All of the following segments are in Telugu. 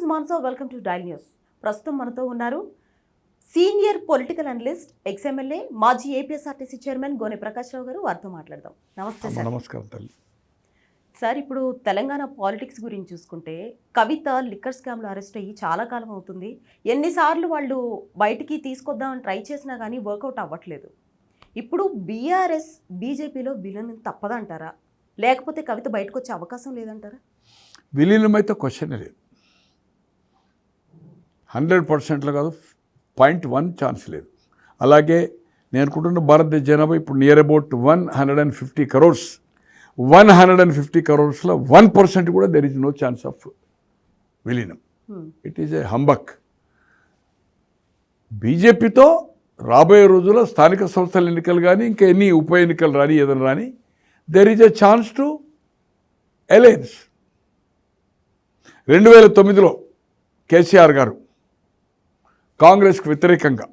ఇస్ మాన్సో వెల్కమ్ టు డైల్ న్యూస్ ప్రస్తుతం మనతో ఉన్నారు senior political analyst ex MLA మాజీ ఏపీఎస్ఆర్టీసీ చైర్మన్ గోనె ప్రకాష్ రావు గారు వారితో మాట్లాడదాం. నమస్తే సార్. నమస్కారం తల్లి. సార్ ఇప్పుడు తెలంగాణ పాలిటిక్స్ గురించి చూసుకుంటే కవిత లిక్కర్ స్కామ్లో అరెస్ట్ అయ్యి చాలా కాలం అవుతుంది. ఎన్నిసార్లు వాళ్ళు బయటికి తీసుకొద్దామని ట్రై చేసినా కానీ వర్కౌట్ అవ్వట్లేదు. ఇప్పుడు బీఆర్ఎస్ బీజేపీలో విలన్ తప్పదంటారా? లేకపోతే కవిత బయటకు వచ్చే అవకాశం లేదంటారా? విలీనమైతే క్వశ్చన్ లేదు. హండ్రెడ్ పర్సెంట్లో కాదు పాయింట్ వన్ ఛాన్స్ లేదు. అలాగే నేను అనుకుంటున్న భారతదేశ జనాభా ఇప్పుడు near about one hundred and fifty crores one hundred and fifty కరోర్స్లో one percent కూడా there is no chance of విలీనం. ఇట్ ఈజ్ ఏ హంబక్ బీజేపీతో రాబోయే రోజుల్లో స్థానిక సంస్థల ఎన్నికలు కానీ ఇంకా ఎన్ని ఉప ఎన్నికలు రాని ఏదైనా రాని there is a chance to alliance రెండు వేల తొమ్మిదిలో కేసీఆర్ గారు కాంగ్రెస్కి వ్యతిరేకంగా.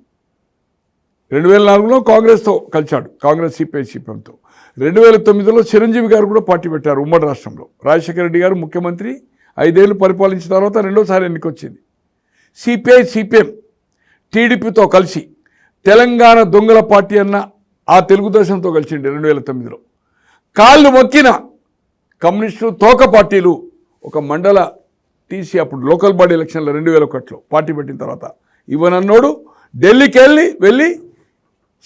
రెండు వేల నాలుగులో కాంగ్రెస్తో కలిశాడు. కాంగ్రెస్ సిపిఐ సిపిఎంతో. రెండు వేల తొమ్మిదిలో చిరంజీవి గారు కూడా పార్టీ పెట్టారు ఉమ్మడి రాష్ట్రంలో. రాజశేఖర రెడ్డి గారు ముఖ్యమంత్రి. ఐదేళ్ళు పరిపాలించిన తర్వాత రెండోసారి ఎన్నికొచ్చింది. సిపిఐ సిపిఎం టీడీపీతో కలిసి తెలంగాణ దొంగల పార్టీ అన్న ఆ తెలుగుదేశంతో కలిసిండి రెండు వేల తొమ్మిదిలో కాళ్ళు మొక్కిన కమ్యూనిస్టు తోక పార్టీలు ఒక మండల టీసీ అప్పుడు లోకల్ బాడీ ఎలక్షన్లో రెండు వేల ఒకటిలో పార్టీ పెట్టిన తర్వాత ఇవ్వనన్నోడు. ఢిల్లీకి వెళ్ళి వెళ్ళి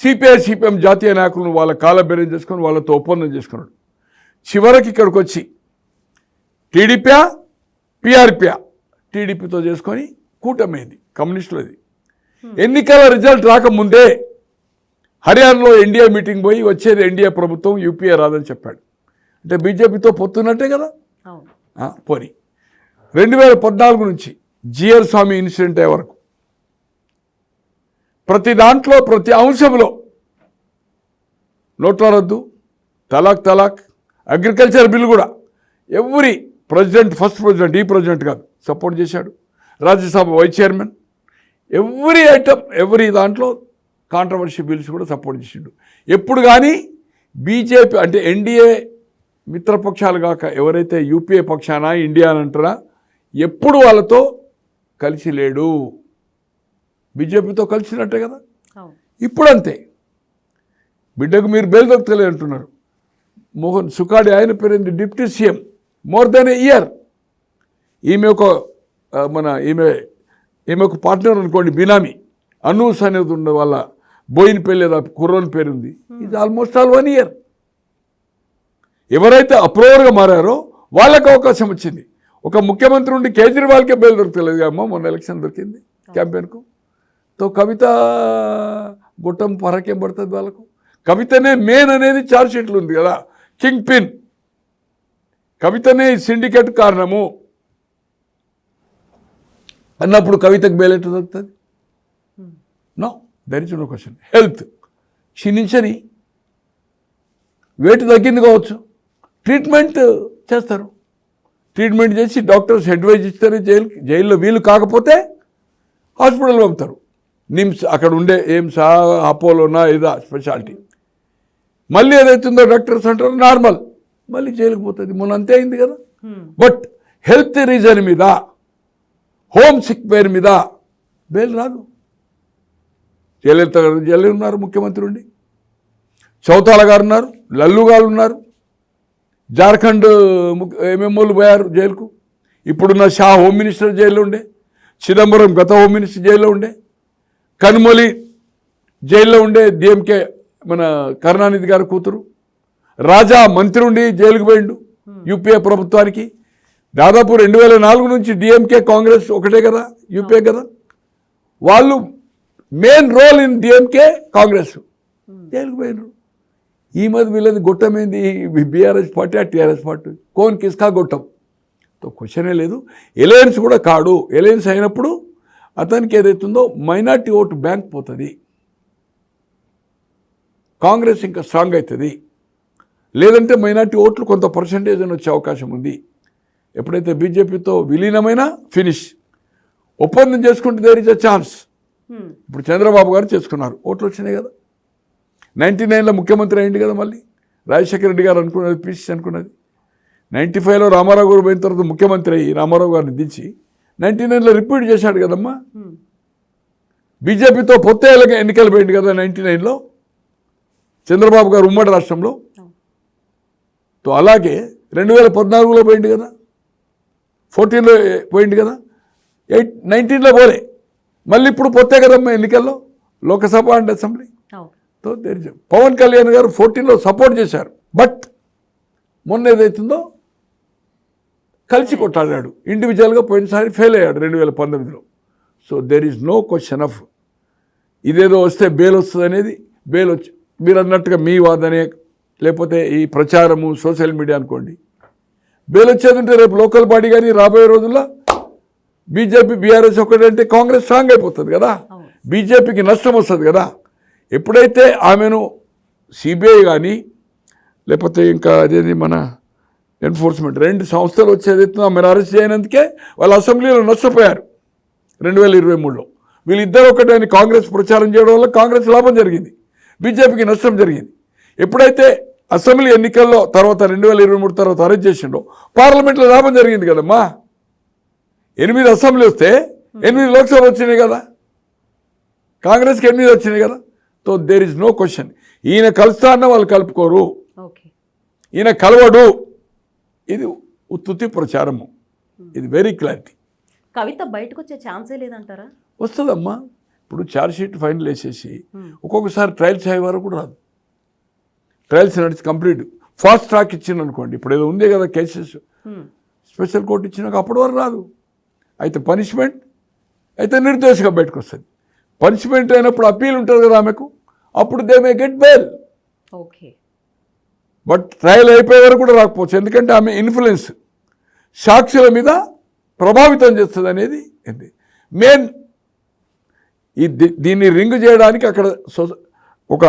సిపిఐ సిపిఎం జాతీయ నాయకులను వాళ్ళ కాల బేరం చేసుకొని వాళ్ళతో ఒప్పందం చేసుకున్నాడు. చివరికి ఇక్కడికి వచ్చి టీడీపీ పిఆర్పియా టీడీపీతో చేసుకొని కూటమైంది కమ్యూనిస్టులది. ఎన్నికల రిజల్ట్ రాకముందే హర్యానాలో ఎన్డీఏ మీటింగ్ పోయి వచ్చేది ఎన్డీఏ ప్రభుత్వం యూపీఏ రాదని చెప్పాడు. అంటే బీజేపీతో పొత్తున్నట్టే కదా? పోనీ. రెండు వేల పద్నాలుగు నుంచి జిఆర్ స్వామి ఇన్సిడెంట్ అయ్యే వరకు ప్రతి దాంట్లో ప్రతి అంశంలో. నోట్ల రద్దు తలాక్ తలాక్. అగ్రికల్చర్ బిల్ కూడా. ఎవ్రీ ప్రెసిడెంట్ ఫస్ట్ ప్రెసిడెంట్ ఈ ప్రెసిడెంట్ కాదు. సపోర్ట్ చేశాడు. Rajya Sabha vice chairman. Every item every దాంట్లో కాంట్రవర్షియల్ బిల్స్ కూడా సపోర్ట్ చేసిండు. ఎప్పుడు కానీ బీజేపీ అంటే ఎన్డీఏ మిత్రపక్షాలు కాక ఎవరైతే యూపీఏ పక్షాన ఇండియా అని అంటారా ఎప్పుడు వాళ్ళతో కలిసి లేడు. బీజేపీతో కలిసినట్టే కదా? ఇప్పుడు అంతే బిడ్డకు మీరు బెయిల్ దొరకలేదు అంటున్నారు. మోహన్ సుకాడి ఆయన పేరుంది deputy CM. More than a year. ఈమె ఒక మన ఈమె ఈమె ఒక పార్ట్నర్ అనుకోండి బినామీ. అనూస్ అనేది ఉండే వాళ్ళ బోయిన పేరు లేదా కుర్రోని పేరు ఉంది. ఇది ఆల్మోస్ట్ ఆల్ వన్ ఇయర్ ఎవరైతే అప్రూవర్గా మారారో వాళ్ళకి అవకాశం వచ్చింది. ఒక ముఖ్యమంత్రి ఉండి కేజ్రీవాల్కే బెయిల్ దొరకలేదు అమ్మ మొన్న ఎలక్షన్ దొరికింది క్యాంపెయిన్కు. తో కవిత గుట్టం పరకేం పడుతుంది వాళ్ళకు? కవితనే మెయిన్ అనేది ఛార్జ్షీట్లు ఉంది కదా. కింగ్ పిన్ కవితనే సిండికేట్ కారణము. అన్నప్పుడు కవితకు బెయిల్ ఎట్లా దొరుకుతుంది? No there is no question health క్షీణించని weight తగ్గింది కావచ్చు. ట్రీట్మెంట్ చేస్తారు. ట్రీట్మెంట్ చేసి డాక్టర్స్ అడ్వైజ్ ఇస్తారు జైలు జైల్లో వీలు కాకపోతే హాస్పిటల్ పంపుతారు. నిమ్స్ అక్కడ ఉండే ఎయిమ్స్ అపోలోనా ఏదా స్పెషాలిటీ. మళ్ళీ ఏదైతుందో డాక్టర్స్ అంటారు నార్మల్. మళ్ళీ జైలుకి పోతుంది. మొన్న అంతే అయింది కదా. బట్ హెల్త్ రీజన్ మీద హోమ్ సిక్ పేరు మీద బెయిల్ రాదు. జయలలిత గారు జైలు ఉన్నారు ముఖ్యమంత్రి ఉండి. చౌతాల గారు ఉన్నారు లల్లు గారు ఉన్నారు. జార్ఖండ్ ఎంఎంఓలు పోయారు జైలుకు. ఇప్పుడున్న షా హోమ్ మినిస్టర్ జైల్లో ఉండే. చిదంబరం గత హోమ్ మినిస్టర్ జైల్లో ఉండే. కనుమొలి జైల్లో ఉండే డిఎంకే మన కరుణానిధి గారి కూతురు. రాజా మంత్రి ఉండి జైలుకు పోయిండు యూపీఏ ప్రభుత్వానికి. దాదాపు రెండు వేల నాలుగు నుంచి డిఎంకే కాంగ్రెస్ ఒకటే కదా యూపీఏ కదా. వాళ్ళు main role in DMK Congress. జైలుకు పోయినరు ఈ మధ్య వీళ్ళది గొట్టమైంది బీఆర్ఎస్ పార్టీ ఆ టీఆర్ఎస్ పార్టీ. కోన్ కిస్కా గొట్టం. తో క్వశ్చనే లేదు. ఎలయన్స్ కూడా కాడు. ఎలయన్స్ అయినప్పుడు అతనికి ఏదైతుందో మైనార్టీ ఓటు బ్యాంక్ పోతుంది. కాంగ్రెస్ ఇంకా స్ట్రాంగ్ అవుతుంది లేదంటే మైనార్టీ ఓట్లు కొంత పర్సంటేజ్ అని వచ్చే అవకాశం ఉంది. ఎప్పుడైతే బీజేపీతో విలీనమైనా ఫినిష్ ఒప్పందం చేసుకుంటే దేర్ ఇస్ అ ఛాన్స్. ఇప్పుడు చంద్రబాబు గారు చేసుకున్నారు. ఓట్లు వచ్చినాయి కదా. నైంటీ నైన్లో ముఖ్యమంత్రి అయింది కదా మళ్ళీ. రాజశేఖర రెడ్డి గారు అనుకున్నది పీసీసీ అనుకున్నది. నైంటీ ఫైవ్లో రామారావు గారు పోయిన తర్వాత ముఖ్యమంత్రి అయ్యి రామారావు గారిని దించి నైన్టీ నైన్లో రిపీట్ చేశాడు కదమ్మా? బీజేపీతో పొత్తే ఎలక- ఎన్నికలు పోయింది కదా నైన్టీ నైన్లో చంద్రబాబు గారు ఉమ్మడి రాష్ట్రంలో. తో అలాగే రెండు వేల పద్నాలుగులో పోయింది కదా? ఫోర్టీన్లో పోయింది కదా? ఎయిట్ నైన్టీన్లో పోలే. మళ్ళీ ఇప్పుడు పొత్తే కదమ్మా ఎన్నికల్లో? Lok Sabha and assembly. తో పవన్ కళ్యాణ్ గారు ఫోర్టీన్లో సపోర్ట్ చేశారు. బట్ మొన్న ఏదైతుందో కలిసి కొట్టాడాడు ఇండివిజువల్గా పోయినసారి ఫెయిల్ అయ్యాడు రెండు వేల పంతొమ్మిదిలో. So there is no question of ఇదేదో వస్తే బెయిల్ వస్తుంది అనేది బెయిల్ వచ్చి మీరు అన్నట్టుగా మీ వాదనే లేకపోతే ఈ ప్రచారము సోషల్ మీడియా అనుకోండి. బెయిల్ వచ్చేది ఉంటే రేపు లోకల్ బాడీ కానీ రాబోయే రోజుల్లో బీజేపీ బీఆర్ఎస్ ఒకటంటే కాంగ్రెస్ స్ట్రాంగ్ అయిపోతుంది కదా. బీజేపీకి నష్టం వస్తుంది కదా. ఎప్పుడైతే ఆమెను సిబిఐ కానీ లేకపోతే ఇంకా అదేది మన ఎన్ఫోర్స్మెంట్ రెండు సంస్థలు వచ్చేది ఆమెను అరెస్ట్ చేయనందుకే వాళ్ళు అసెంబ్లీలో నష్టపోయారు రెండు వేల ఇరవై మూడులో. వీళ్ళిద్దరు ఒకటే అని కాంగ్రెస్ ప్రచారం చేయడం వల్ల కాంగ్రెస్ లాభం జరిగింది. బీజేపీకి నష్టం జరిగింది. ఎప్పుడైతే అసెంబ్లీ ఎన్నికల్లో తర్వాత రెండు వేల ఇరవై మూడు తర్వాత అరెస్ట్ చేసిండో పార్లమెంట్లో లాభం జరిగింది కదమ్మా. ఎనిమిది అసెంబ్లీ వస్తే ఎనిమిది లోక్సభ వచ్చినాయి కదా. కాంగ్రెస్కి ఎనిమిది వచ్చినాయి కదా. So there is no question ఈయన కలుస్తా అన్న వాళ్ళు కలుపుకోరు. ఓకే ఈయన కలవడు. ఇది ఉత్తుత్తి ప్రచారము. ఇది వెరీ క్లారిటీ కవిత బయటకు వచ్చే ఛాన్సే లేదంటారా? వస్తుందమ్మా. ఇప్పుడు షీట్ ఫైనల్ వేసేసి ఉమ్, ఒక్కొక్కసారి ట్రయల్స్ అయ్యే వరకు కూడా రాదు. ట్రయల్స్ నడిచి కంప్లీట్ ఫాస్ట్ ట్రాక్ ఇచ్చింది అనుకోండి ఇప్పుడు ఏదో ఉంది కదా కేసెస్ స్పెషల్ కోర్టు ఇచ్చినాక అప్పటి వరకు రాదు. అయితే పనిష్మెంట్ అయితే నిర్దోషిగా బయటకు వస్తుంది పనిష్మెంట్ అయినప్పుడు అప్పీల్ ఉంటుంది కదా ఆమెకు. అప్పుడు they may get bail okay but trial అయిపోయే వరకు కూడా రాకపోవచ్చు. ఎందుకంటే ఆమె ఇన్ఫ్లుయెన్స్ సాక్షుల మీద ప్రభావితం చేస్తుంది అనేది ఏంటి? మెయిన్ ఈ దీన్ని రింగ్ చేయడానికి అక్కడ సొస ఒక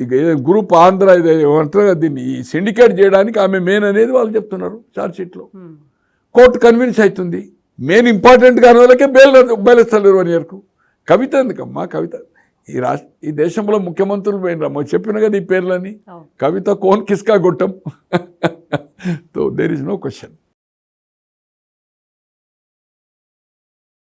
ఇక గ్రూప్ ఆంధ్ర ఇది ఏమంటారు కదా దీన్ని ఈ సిండికేట్ చేయడానికి ఆమె మెయిన్ అనేది వాళ్ళు చెప్తున్నారు ఛార్జ్ షీట్లో. ఉమ్, కోర్టు కన్విన్స్ అవుతుంది. మెయిన్ ఇంపార్టెంట్ కాని వాళ్ళకే బెయిల్ బెయిల్ ఇస్తారు వన్ ఇయర్కు కవిత ఎందుకమ్మా? కవిత ఈ రాష్ట్ర ఈ దేశంలో ముఖ్యమంత్రులు పోయినరమ్మా చెప్పిన కదా ఈ పేర్లని కవిత కోన్ కిస్కా గొట్టం. So there is no question